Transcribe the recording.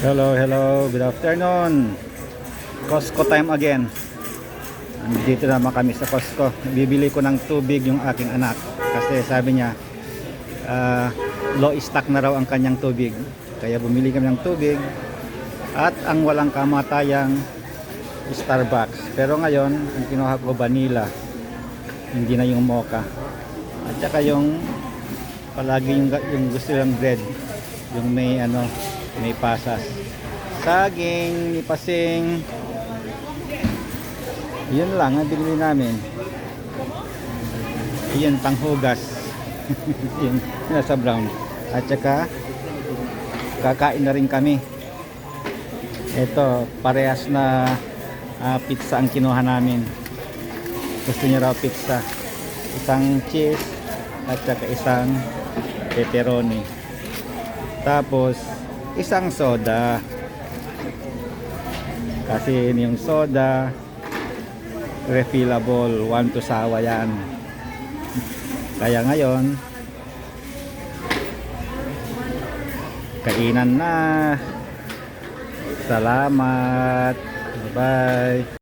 Hello, hello. Good afternoon. Costco time again. Dito naman kami sa Costco. Bibili ko ng tubig yung aking anak. Kasi sabi niya, ah, low stock na raw ang kanyang tubig. Kaya bumili kami ng tubig. At ang walang kamatayang Starbucks. Pero ngayon, ang kinuha ko vanilla. Hindi na yung mocha. At saka yung palagi yung, yung gusto yung bread. Yung may ano, may pasas. Saging, may pasing. Yun lang ang binili namin. Yun, panghugas. yun, nasa brown. At saka, kakain na rin kami. Ito, parehas na ah, pizza ang kinuha namin. Gusto niya raw pizza. Isang cheese at saka isang pepperoni. Tapos, isang soda. Kasi yung soda, refillable, one to sawa yan. Kaya ngayon, kainan na. Salamat. Bye.